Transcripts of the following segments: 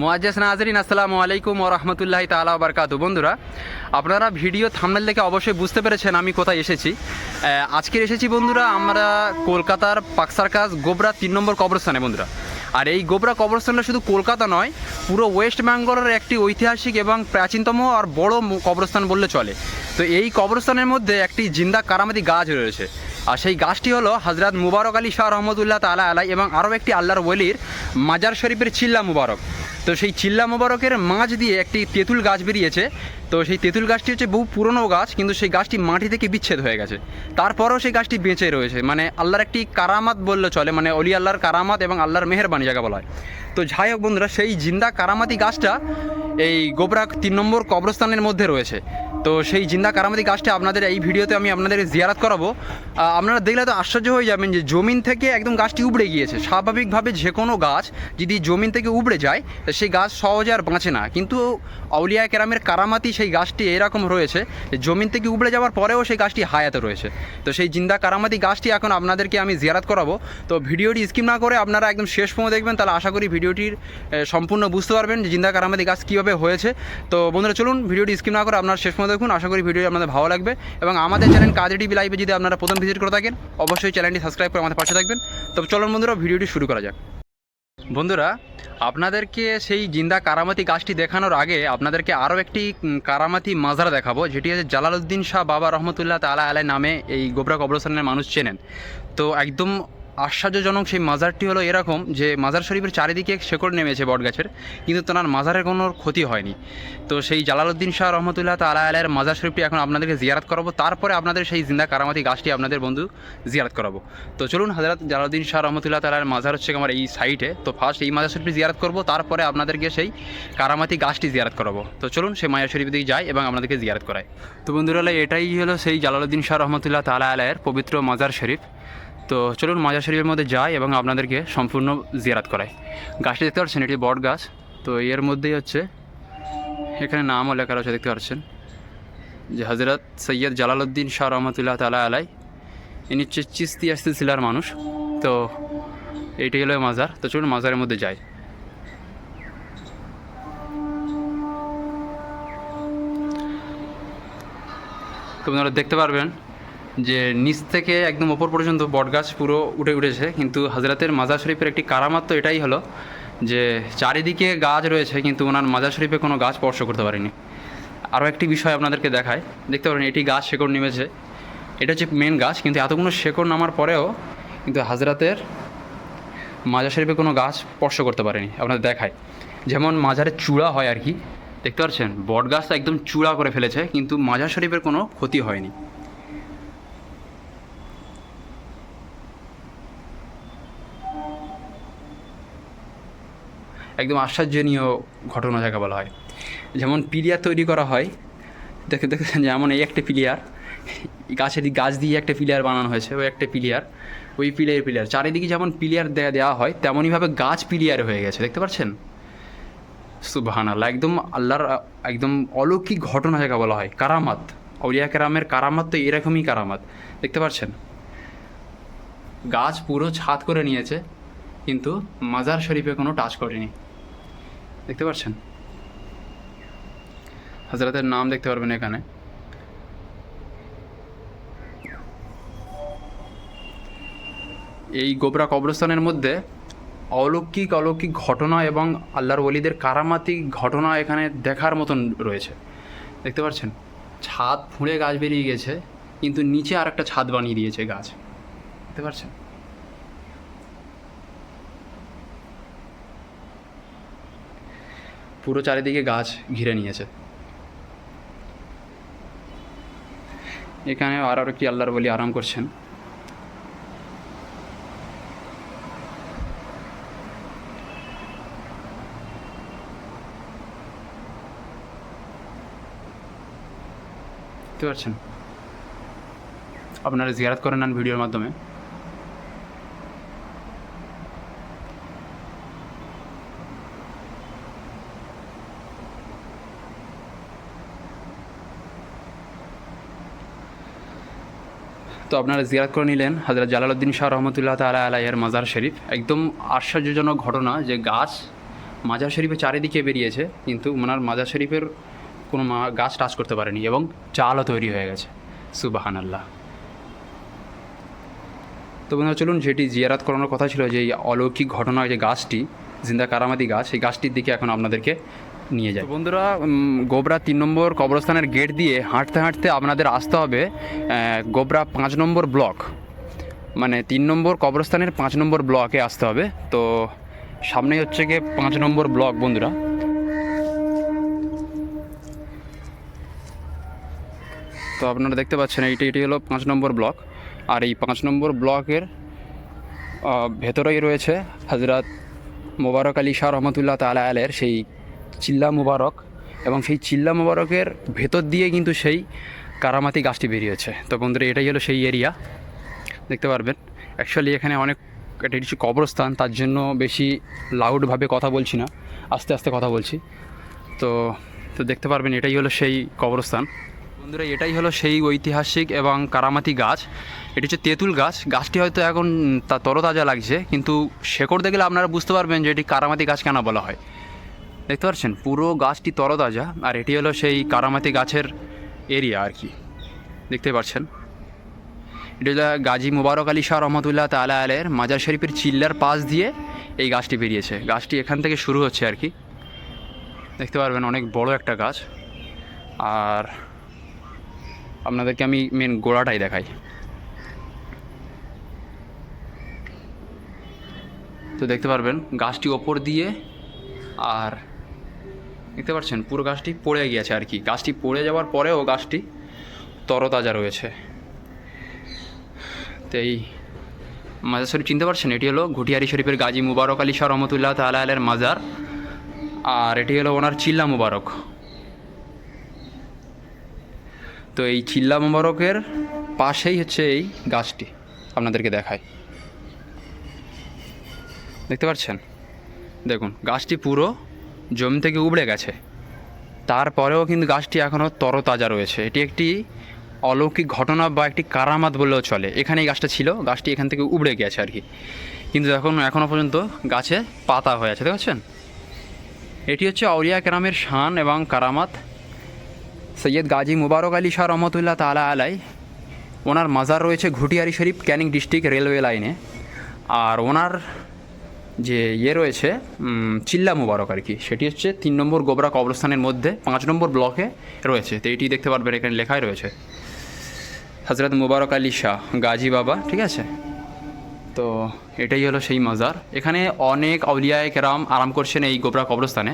মোয়াজ্জেস নাজরিন, আসসালামু আলাইকুম ও রহমতুল্লাহি তালা বারকাতু বন্ধুরা, আপনারা ভিডিও থামনেল দেখে অবশ্যই বুঝতে পেরেছেন আমি কোথায় এসেছি। আজকের এসেছি বন্ধুরা আমরা কলকাতার পাকসার্কাস গোবরা তিন নম্বর কবরস্থানে বন্ধুরা। আর এই গোবরা কবরস্থানটা শুধু কলকাতা নয়, পুরো ওয়েস্ট বেঙ্গলের একটি ঐতিহাসিক এবং প্রাচীনতম আর বড় কবরস্থান বললে চলে। তো এই কবরস্থানের মধ্যে একটি জিন্দা কারামাতি গাছ রয়েছে। আর সেই গাছটি হলো হজরত মুবারক আলী শাহ রহমতুল্লাহ তালা আলাই এবং আরও একটি আল্লাহর ওলির মাজার শরীফের চিল্লা মুবারক। তো সেই চিল্লা মোবারকের মাঝ দিয়ে একটি তেঁতুল গাছ বেরিয়েছে। তো সেই তেঁতুল গাছটি হচ্ছে বহু পুরনো গাছ, কিন্তু সেই গাছটি মাটি থেকে বিচ্ছেদ হয়ে গেছে। তারপরেও সেই গাছটি বেঁচে রয়েছে। মানে আল্লাহর একটি কারামাত বললে চলে মানে অলি আল্লাহর কারামাত এবং আল্লাহর মেহরবানি জায়গা বলা হয়। তো যাই হোক বন্ধুরা, সেই জিন্দা কারামাতি গাছটা এই গোবরাক তিন নম্বর কবরস্থানের মধ্যে রয়েছে। তো সেই জিন্দা কারামাতি গাছটা আপনাদের এই ভিডিওতে আমি আপনাদের জিয়ারাত করাবো। আপনারা দেখলে তো আশ্চর্য হয়ে যাবেন যে জমিন থেকে একদম গাছটি উবড়ে গিয়েছে। স্বাভাবিকভাবে যে কোনো গাছ যদি জমিন থেকে উপড়ে যায় তো সেই গাছ সহজে আর বাঁচে না। কিন্তু আউলিয়া কেরামের কারামাতি সেই গাছটি এরকম রয়েছে জমিন থেকে উবড়ে যাওয়ার পরেও সেই গাছটি হায়াতে রয়েছে। তো সেই জিন্দা কারামাতি গাছটি এখন আপনাদেরকে আমি জিয়ারাত করাবো। তো ভিডিওটি স্কিপ না করে আপনারা একদম শেষ পর্যন্ত দেখবেন, তাহলে আশা করি ভিডিওটির সম্পূর্ণ বুঝতে পারবেন যে জিন্দা কারামাতি গাছ কীভাবে হয়েছে। তো বন্ধুরা, চলুন ভিডিওটি স্কিপ না করে আপনারা শেষ পর্যন্ত দেখুন, আশা করি ভিডিওটি আপনাদের ভালো লাগবে এবং আমাদের চ্যানেল কাজে টিভি লাইভে যদি আপনারা প্রথম ভিজিট করে থাকেন, অবশ্যই চ্যানেলটি সাবস্ক্রাইব করে আমাদের পাশে থাকবেন। তবে চলুন বন্ধুরা, ভিডিওটি শুরু করা যাক। বন্ধুরা, আপনাদেরকে সেই জিন্দা কারামাতি গাছটি দেখানোর আগে আপনাদেরকে আরও একটি কারামাতি মাজার দেখাবো, যেটি হচ্ছে জালালউদ্দিন শাহ বাবা রহমতুল্লাহ তালা আলাই নামে এই গোবরা কবরস্থানের মানুষ চেনেন। তো একদম আশ্চর্যজনক সেই মাজারটি হলো এরকম যে মাজার শরীফের চারিদিকে শেকড় নেমেছে বটগাছের, কিন্তু তেনার মাজারের কোনো ক্ষতি হয়নি। তো সেই জালালউদ্দিন শাহ রহমতুল্লাহ তালা আলাইয়ের মাজার শরীফটি এখন আপনাদেরকে জিয়ারাত করাবো। তারপরে আপনাদের সেই জিন্দা কারামাতি গাছটি আপনাদের বন্ধু জিয়ারাত করাবো। তো চলুন হজরত জালালউদ্দিন শাহ রহমতুল্লাহ তালার মাজার হচ্ছে আমার এই সাইটে তো ফার্স্ট এই মাজার শরীফটি জিয়ারাত করব, তারপরে আপনাদেরকে সেই কারামাতি গাছটি জিয়ারাত করাবো। তো চলুন সেই মাজার শরীফ দিকে যাই এবং আপনাদেরকে জিয়ারাত করাই। তো বন্ধুরা, এটাই হলো সেই জালালউদ্দিন শাহ রহমতুল্লাহ তালা আলাইয়ের পবিত্র মাজার শরীফ। তো চলুন মাজার শরীফের মধ্যে যাই এবং আপনাদেরকে সম্পূর্ণ জিয়ারাত করাই। গাছটি দেখতে পাচ্ছেন, এটি বট গাছ। তো এর মধ্যেই হচ্ছে, এখানে নামও লেখা রয়েছে, দেখতে পাচ্ছেন। যে হজরত সৈয়দ জালালউদ্দিন শাহ রহমতুল্লাহ তালা আলাই, ইনি হচ্ছে চিস্তিয়া সিলসিলার মানুষ। তো এইটাই হলো মাজার। তো চলুন মাজারের মধ্যে যাই। আপনারা দেখতে পারবেন যে নিচ থেকে একদম ওপর পর্যন্ত বটগাছ পুরো উঠে উঠেছে, কিন্তু হাজরাতের মাজার শরীফের একটি কারামাত তো এটাই হলো যে চারিদিকে গাছ রয়েছে, কিন্তু ওনার মাজার শরীফে কোনো গাছ স্পর্শ করতে পারেনি। আরও একটি বিষয় আপনাদেরকে দেখায়, দেখতে পারেন এটি গাছ শেকড় নেমেছে। এটা হচ্ছে মেন গাছ, কিন্তু এতগুলো শেকড় নামার পরেও কিন্তু হাজরাতের মাজার শরীফে কোনো গাছ স্পর্শ করতে পারেনি, আপনাদের দেখায়। যেমন মাজারের চূড়া হয় আর কি, দেখতে পাচ্ছেন? বট গাছটা একদম চূড়া করে ফেলেছে, কিন্তু মাজার শরীফের কোনো ক্ষতি হয়নি। একদম আশ্চর্যনীয় ঘটনা যাকে বলা হয়। যেমন পিলিয়ার তৈরি করা হয়, দেখে দেখেছেন যেমন এই একটা পিলিয়ার, গাছের গাছ দিয়ে একটা পিলিয়ার বানানো হয়েছে, ওই একটা পিলিয়ার, ওই পিলিয়ার পিলিয়ার। চারিদিকে যেমন পিলিয়ার দেয়া দেওয়া হয়, তেমনইভাবে গাছ পিলিয়ার হয়ে গেছে, দেখতে পাচ্ছেন? সুবাহান আল্লাহ একদম আল্লাহর, একদম অলৌকিক ঘটনা যাকে বলা হয়, কারামাত। অলিয়া কেরামের কারামাত তো এরকমই কারামাত, দেখতে পাচ্ছেন? গাছ পুরো ছাদ করে নিয়েছে, কিন্তু মাজার শরীফে কোনো টাচ করেনি। দেখতে পাচ্ছেন? হজরতের নাম দেখতে পারবেন এখানে। এই গোবরা কবরস্থানের মধ্যে অলৌকিক অলৌকিক ঘটনা এবং আল্লাহর ওলিদের কারামাতি ঘটনা এখানে দেখার মতন রয়েছে। দেখতে পাচ্ছেন? ছাদ ফুঁড়ে গাছ বেরিয়ে গেছে, কিন্তু নিচে আর একটা ছাদ বানিয়ে দিয়েছে গাছ। দেখতে পাচ্ছেন? পুরো চারিদিকে গাছ ঘিরে নিয়েছে। এখানে আর আর কি আল্লাহর বলি আরাম করছেন? দেখতে আপনারা জিয়ারাত করে নেন ভিডিওর মাধ্যমে। তো আপনারা জিয়ারত করে নিলেন হজরত জালালউদ্দিন শাহ রহমতুল্লাহ তালা আলাইয়ের মাজার শরীফ। একদম আশ্চর্যজনক ঘটনা যে গাছ মাজার শরীফের চারিদিকে বেরিয়েছে, কিন্তু ওনার মাজার শরীফের কোনো মা- গাছ টাচ করতে পারেনি এবং চালও তৈরি হয়ে গেছে। সুবাহান আল্লাহ তো বন্ধুরা, চলুন যেটি জিয়ারাত করানোর কথা ছিল যে অলৌকিক ঘটনা যে গাছটি, জিন্দা কারামাতি গাছ সেই গাছটির দিকে এখন আপনাদেরকে নিয়ে যায়। বন্ধুরা গোবরা তিন নম্বর কবরস্থানের গেট দিয়ে হাঁটতে হাঁটতে আপনাদের আসতে হবে গোবরা পাঁচ নম্বর ব্লক। মানে তিন নম্বর কবরস্থানের পাঁচ নম্বর ব্লকে আসতে হবে। তো সামনেই হচ্ছে গিয়ে পাঁচ নম্বর ব্লক বন্ধুরা। তো আপনারা দেখতে পাচ্ছেন, এইটা, এটি হলো পাঁচ নম্বর ব্লক। আর এই পাঁচ নম্বর ব্লকের ভেতরেই রয়েছে হজরত মোবারক আলী শাহ রহমতুল্লাহ তালা আলের সেই চিল্লা মুবারক এবং সেই চিল্লা মুবারকের ভেতর দিয়ে কিন্তু সেই কারামাতি গাছটি বেরিয়েছে। তো বন্ধুরা, এটাই হলো সেই এরিয়া দেখতে পারবেন অ্যাকচুয়ালি এখানে অনেক, এটা কিছু কবরস্থান, তার জন্য বেশি লাউডভাবে কথা বলছি না, আস্তে আস্তে কথা বলছি। তো তো দেখতে পারবেন, এটাই হলো সেই কবরস্থান। বন্ধুরা, এটাই হলো সেই ঐতিহাসিক এবং কারামাতি গাছ। এটি হচ্ছে তেঁতুল গাছ। গাছটি হয়তো এখন তা তরতাজা লাগছে, কিন্তু শেকড় দেখলে আপনারা বুঝতে পারবেন যে এটি কারামাতি গাছ কেন বলা হয়। দেখতে পাচ্ছেন, পুরো গাছটি তরতাজা, আর এটি হলো সেই কারামাতি গাছের এরিয়া আর কি। দেখতে পাচ্ছেন। এটা হলো গাজী মুবারক আলী শাহ রহমতুল্লাহ তালা আলের মাজার শরীফের চিল্লার পাশ দিয়ে এই গাছটি বেরিয়েছে। গাছটি এখান থেকে শুরু হচ্ছে আর কি। দেখতে পারবেন অনেক বড় একটা গাছ। আর আপনাদেরকে আমি মেন গোড়াটাই দেখাই। তো দেখতে পারবেন, গাছটি ওপর দিয়ে আর দেখতে পাচ্ছেন, পুরো গাছটি পড়ে গিয়েছে আর কি। গাছটি পড়ে যাওয়ার পরেও গাছটি তরতাজা রয়েছে। তো এই মাজার শরীফ চিনতে পারছেন? এটি হলো ঘুটিয়ারি শরীফের গাজী মুবারক আলী শাহ রহমতুল্লাহ তালা আলের মাজার। আর এটি হলো ওনার চিল্লা মুবারক। তো এই চিল্লা মুবারকের পাশেই হচ্ছে এই গাছটি। আপনাদেরকে দেখায় দেখতে পাচ্ছেন? দেখুন, গাছটি পুরো জমি থেকে উবড়ে গেছে। তারপরেও কিন্তু গাছটি এখনও তরতাজা রয়েছে। এটি একটি অলৌকিক ঘটনা বা একটি কারামাত বললেও চলে। এখানে গাছটা ছিল, গাছটি এখান থেকে উবড়ে গেছে আর কি। কিন্তু এখন এখনও পর্যন্ত গাছে পাতা হয়ে আছে দেখতে পাচ্ছেন এটি হচ্ছে আউলিয়া কেরামের শান এবং কারামাত। সৈয়দ গাজী মুবারক আলী শাহ রহমতুল্লাহ তালা আলাই, ওনার মাজার রয়েছে ঘুটিয়ারি শরীফ ক্যানিং ডিস্ট্রিক্ট রেলওয়ে লাইনে। আর ওনার যে ইয়ে রয়েছে চিল্লা মুবারক আর কি। সেটি হচ্ছে তিন নম্বর গোবরা কবরস্থানের মধ্যে, পাঁচ নম্বর ব্লকে রয়েছে। তো এটি দেখতে পারবেন, এখানে লেখাই রয়েছে। হজরত মুবারক আলী শাহ, গাজী বাবা, ঠিক আছে? তো এটাই হলো সেই মাজার। এখানে অনেক আউলিয়ায় কেরাম আরাম করছেন এই গোবরা কবরস্থানে।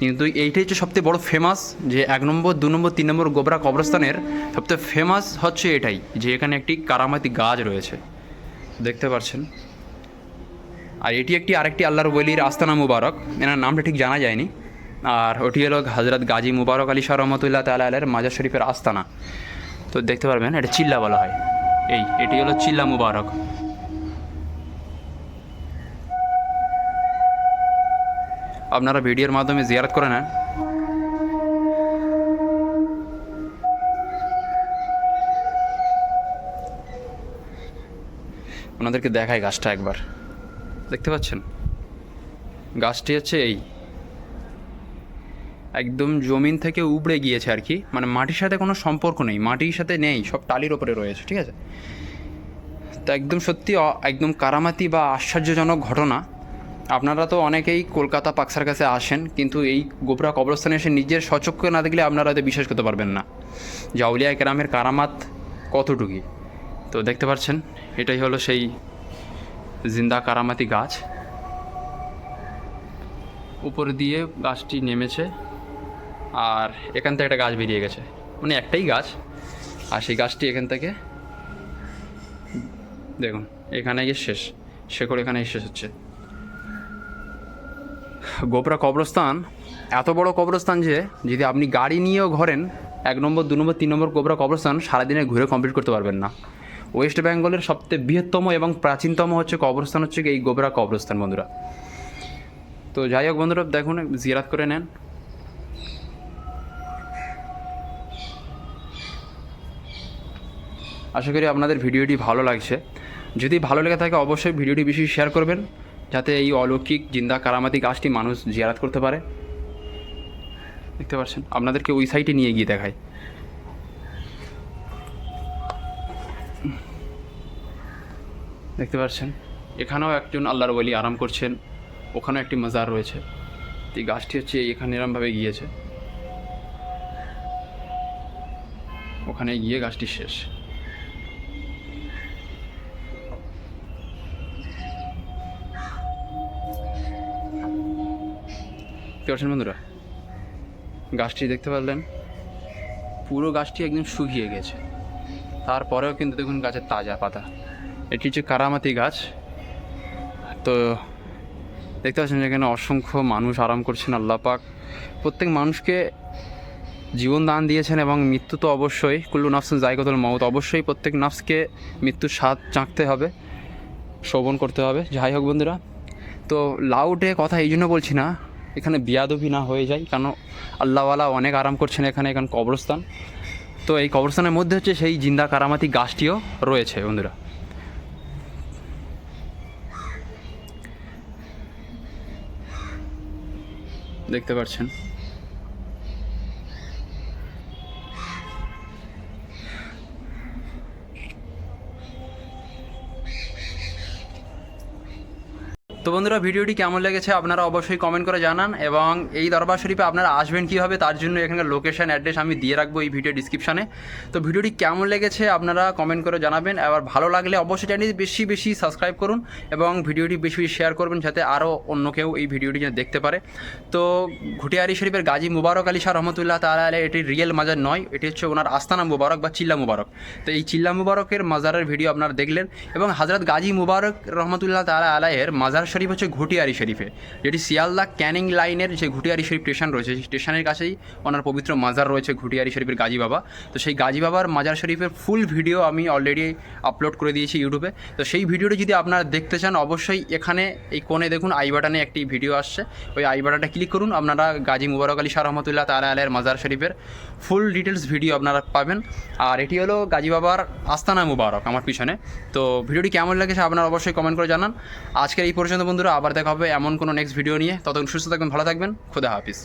কিন্তু এইটাই হচ্ছে সবথেকে বড় ফেমাস যে এক নম্বর, দু নম্বর, তিন নম্বর গোবরা কবরস্থানের সবথেকে ফেমাস হচ্ছে এটাই, যে এখানে একটি কারামাতি গাছ রয়েছে। দেখতে পাচ্ছেন আর এটি একটি, আরেকটি আল্লাহর বলির আস্তানা মুবারক। এনার নামটা ঠিক জানা যায়নি। আর ওটি হলো হজরত গাজী মুবারক আলী শাহ রহমতুল্লাহ তালা আলের মাজার শরীফের আস্তানা। তো দেখতে পারবেন, এটা চিল্লা বলা হয়। এই, এটি হলো চিল্লা মুবারক। আপনারা ভিডিওর মাধ্যমে জিয়ারত করে নেন। ওনাদেরকে দেখায় গাছটা একবার। দেখতে পাচ্ছেন? গাছটি হচ্ছে এই। একদম জমিন থেকে উবড়ে গিয়েছে আর কি। মানে মাটির সাথে কোনো সম্পর্ক নেই, মাটির সাথে নেই, সব টালির ওপরে রয়েছে, ঠিক আছে? তো একদম সত্যি একদম কারামাতি বা আশ্চর্যজনক ঘটনা। আপনারা তো অনেকেই কলকাতা পাকসার কাছে আসেন, কিন্তু এই গোবরা কবরস্থানে এসে নিজের সচক্ষে না দেখলে আপনারা হয়তো বিশ্বাস করতে পারবেন না জাউলিয়া গ্রামের কারামাত কতটুকি। তো দেখতে পাচ্ছেন, এটাই হলো সেই জিন্দা কারামাতি গাছ। উপর দিয়ে গাছটি নেমেছে, আর এখান থেকে একটা গাছ বেরিয়ে গেছে। মানে একটাই গাছ, আর সেই গাছটি এখান থেকে, দেখুন, এখানে গিয়ে শেষ শেকড় এখানে শেষ হচ্ছে। গোবরা কবরস্থান, এত বড় কবরস্থান যে, যদি আপনি গাড়ি নিয়েও ঘরেন, এক নম্বর, দু নম্বর, তিন নম্বর গোবরা কবরস্থান সারাদিনে ঘুরে কমপ্লিট করতে পারবেন না। ওয়েস্ট বেঙ্গলের সবথেকে বৃহত্তম এবং প্রাচীনতম হচ্ছে কবরস্থান হচ্ছে এই গোবরা কবরস্থান, বন্ধুরা। তো যাই হোক, বন্ধুরা, দেখুন, জিয়ারাত করে নেন। আশা করি আপনাদের ভিডিওটি ভালো লাগছে। যদি ভালো লেগে থাকে, অবশ্যই ভিডিওটি বেশি শেয়ার করবেন, যাতে এই অলৌকিক, জিন্দা কারামাতি গাছটি মানুষ জিয়ারাত করতে পারে। দেখতে পাচ্ছেন, আপনাদেরকে ওই সাইটে নিয়ে গিয়ে দেখায় দেখতে পাচ্ছেন? এখানেও একজন আল্লাহর ওয়ালি আরাম করছেন, ওখানেও একটি মাজার রয়েছে। এই গাছটি হচ্ছে, এখানে এরমভাবে গিয়েছে। ওখানে গিয়ে গাছটি শেষ। দেখতে বন্ধুরা? গাছটি দেখতে পারলেন? পুরো গাছটি একদম শুকিয়ে গেছে। তারপরেও কিন্তু দেখুন গাছের তাজা পাতা। এটি হচ্ছে কারামাতি গাছ। তো দেখতে পাচ্ছেন এখানে অসংখ্য মানুষ আরাম করছেন আল্লাহ পাক। প্রত্যেক মানুষকে জীবন দান দিয়েছেন এবং মৃত্যু তো অবশ্যই। কুল্লু নাফসুন জায়গতুল মাউত, অবশ্যই প্রত্যেক নাফসকে মৃত্যুর স্বাদ চাঁকতে হবে শোভন করতে হবে। যাই হোক বন্ধুরা, তো লাউডে কথা এই জন্য বলছি না, এখানে বিয়াদবি না হয়ে যায় কারণ আল্লাহওয়ালা অনেক আরাম করছেন এখানে এখানে কবরস্থান। তো এই কবরস্থানের মধ্যে হচ্ছে সেই জিন্দা কারামাতি গাছটিও রয়েছে বন্ধুরা। দেখতে পাচ্ছেন তো বন্ধুরা, ভিডিওটি কেমন লেগেছে আপনারা অবশ্যই কমেন্ট করে জানান এবং এই দরবার শরীফে আপনারা আসবেন কীভাবে তার জন্য এখানকার লোকেশন অ্যাড্রেস আমি দিয়ে রাখব এই ভিডিও ডিসক্রিপশানে তো ভিডিওটি কেমন লেগেছে আপনারা কমেন্ট করে জানাবেন। আবার ভালো লাগলে অবশ্যই চ্যানেলটি বেশি বেশি সাবস্ক্রাইব করুন এবং ভিডিওটি বেশি বেশি শেয়ার করবেন যাতে আরও অন্য কেউ এই ভিডিওটি যেন দেখতে পারে। তো ঘুটিয়ারি শরীফের গাজী মুবারক আলী শাহ রহমতুল্লাহ তালা আলী এটি রিয়েল মাজার নয়, এটি হচ্ছে ওনার আস্তানা মুবারক বা চিল্লা মুবারক। তো এই চিল্লা মুবারকের মাজারের ভিডিও আপনারা দেখলেন এবং হাজরত গাজী মুবারক রহমতুল্লাহ তালা আলাইয়ের মাজার শরীফ হচ্ছে ঘুটিয়ারি শরীফে, যেটি শিয়ালদা ক্যানিং লাইনের যে ঘুটিয়ারি শরীফ স্টেশন রয়েছে, সেই স্টেশনের কাছেই ওনার পবিত্র মাজার রয়েছে ঘুটিয়ারি শরীফের গাজী বাবা। তো সেই গাজী বাবার মাজার শরীফের ফুল ভিডিও আমি অলরেডি আপলোড করে দিয়েছি ইউটিউবে তো সেই ভিডিওটি যদি আপনারা দেখতে চান, অবশ্যই এখানে এই কোণে দেখুন আই বাটনে একটি ভিডিও আসছে। ওই আই বাটনটা ক্লিক করুন, আপনারা গাজী মুবারক আলী, শাহ রহমতুল্লাহ তালা আলের মাজার শরীফের ফুল ডিটেলস ভিডিও আপনারা পাবেন। আর এটি হলো গাজী বাবার আস্তানা মুবারক আমার পিছনে। তো ভিডিওটি কেমন লেগেছে আপনারা অবশ্যই কমেন্ট করে জানান। আজকের এই পর্যন্ত বন্ধুরা, আবার দেখা হবে এমন কোনো নেক্সট ভিডিও নিয়ে। ততক্ষণ সুস্থ থাকবেন, ভালো থাকবেন, খুদা হাফিজ।